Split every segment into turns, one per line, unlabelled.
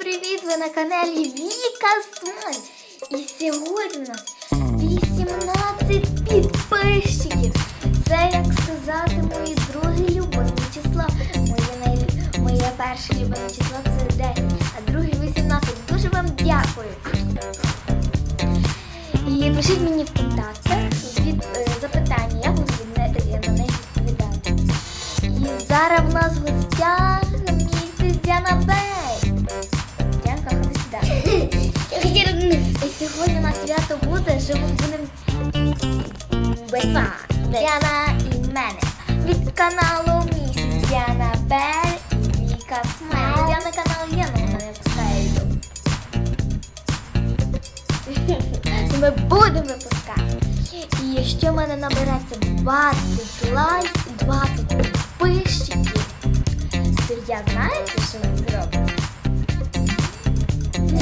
привіт! Ви на каналі Віка Смоль. І сьогодні у нас 18 підписчиків. Це, як сказати, мої другі любові числа. Моє, най... Моє перше любове число це 10, а друге 18. Дуже вам дякую. І пишіть мені в сьогодні у нас свято буде, що ми будемо битва Діана і мене. Від каналу місіс Діана Бей і Віка Смайл. Діана канал є, але вона не пускає відео. І ми будемо випускати. І якщо в мене набереться 20 лайків, 20 підписчиків, то я знаєте, що ми зробимо?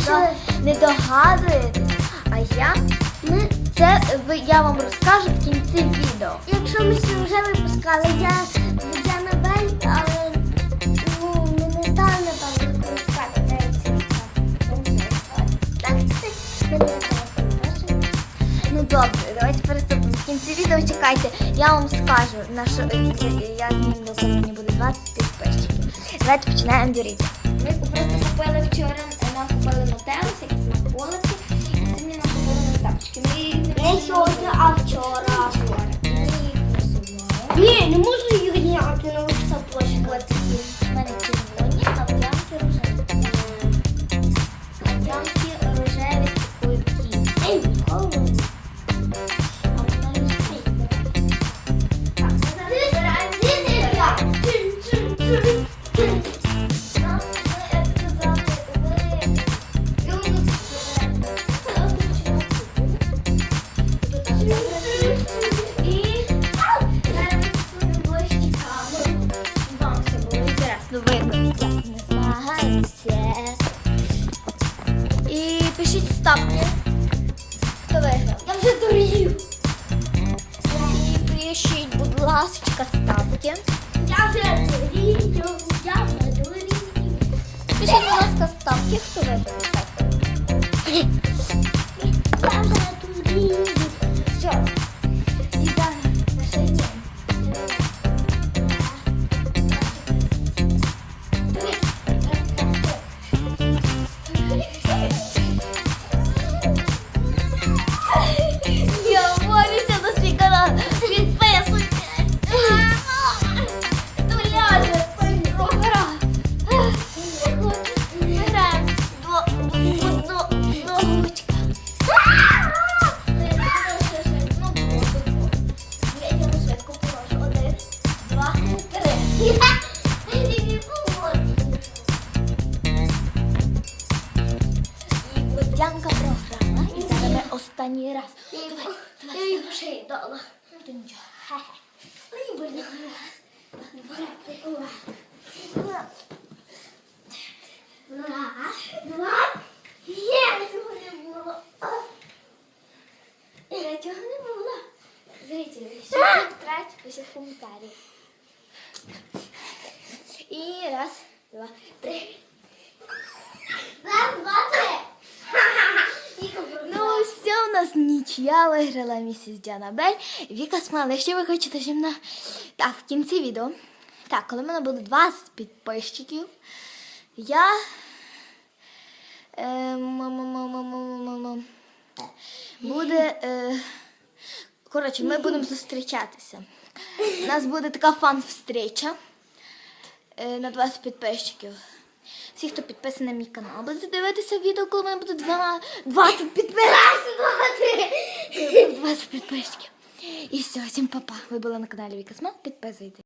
Не, до- не догадуєтесь, а я ми, це я вам розкажу в кінці відео.
Якщо ми це вже випускали, я Діана Бель, але ну, ми не стали напевно навіть Так, це.
Ну добре, давайте переступимо. В кінці відео чекайте, я вам скажу, на що е, я знімлю, коли мені буде 20 підписчиків. Давайте починаємо дірити. Ми просто купили вчора, 你没事吧 видно, як ми змагаємося. І пишіть ставки. Хто виграв?
Я вже дурію.
І пишіть, будь ласка, ставки.
Я вже дурію. Я вже дурію.
Пишіть, будь ласка, ставки, хто виграв. три. І Водянка програла. І зараз ми останній раз.
Я їй по шиї дала.
Ну, то нічого.
Ай, блін. Раз, два. Є, цього не було.
Третього не було. Зрителі, ще треть, пишіть в коментарі. І раз, два, три.
Раз, два, три.
Ну, все, у нас нічия виграла місіс Діана Бель. Віка Смал, якщо ви хочете зі мною... Так, в кінці відео. Так, коли в мене буде 20 підписчиків, я... Буде... Коротше, ми будемо зустрічатися. У нас буде така фан-встреча е, на 20 підписчиків. Всі, хто підписаний на мій канал, будете дивитися відео, коли мене буде два- 20 підписчиків.
Раз, два, три.
Коли буде 20 підписчиків. І все, всім папа. Ви були на каналі Вікасма. Підписуйтесь.